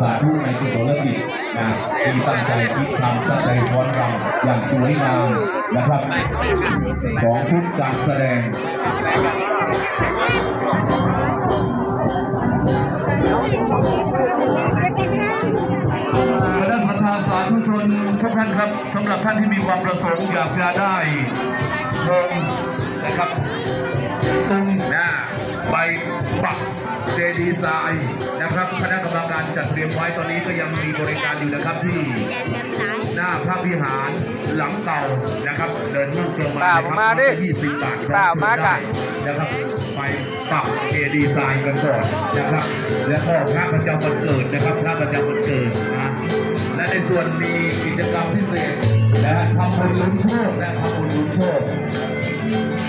สาธุในกุศลจิตนะที่ตั้งใจคิดทำตั้งใจฟ้อนรำอย่างสวยงามนะครับของทุกการแสดงคณะประชาสาธุชนทุกท่านครับสำหรับท่านที่มีความประสงค์อยากจะได้โรงนะครับ ตุ้งหน้าใบปักเจดีย์ทรายนะครับคณะกรรมการจัดเตรียมไว้ตอนนี้ก็ยังมีบริการอยู่นะครับที่หน้าพระวิหารหลังเก่านะครับ เดินมุ่งตรงมาตามมาดิยี่สิบบาทตามมากะนะครับไปปรับเอดีไซน์กันก่อนนะครับ แล้วก็พระประจำวันเกิดนะครับพระประจำวันเกิดนะและในส่วนมีกิจกรรมพิเศษและทำบุญลุ้นโชคและทำบุญลุ้นโชค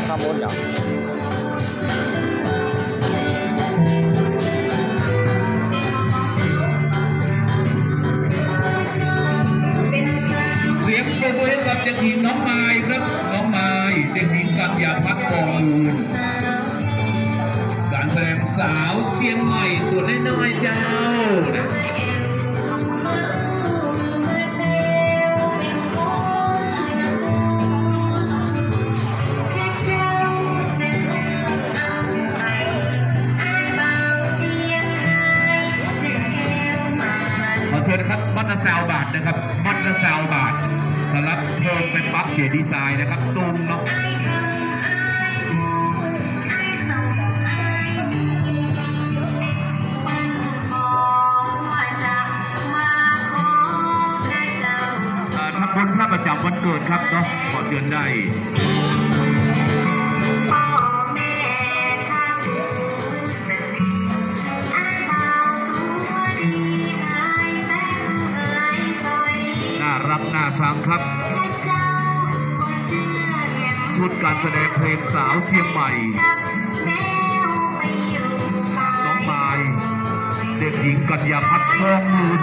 ข้ามมนอย่าง เสียงปรบมือให้กับเด็กหญิงน้องไม้ครับ น้องไม้เด็กหญิงกัญญาพัฒน์กองมูลการแสดงสาวเชียงใหม่ตัวน้อยๆเจ้านะ ซาวบาทนะครับมัดละซาวบาทสำหรับเพิ่มเป็นปั๊บเขียนดีไซน์นะครับตรงเนาะอ่าทำบุญพระประจำวันเกิดครับเนาะขอเชิญได้ รักน่างครับ ชุดการแสดงเพลงสาวเชียงใหม่น้องไม้เด็กหญิงกัญญาพัฒน์ทองมูล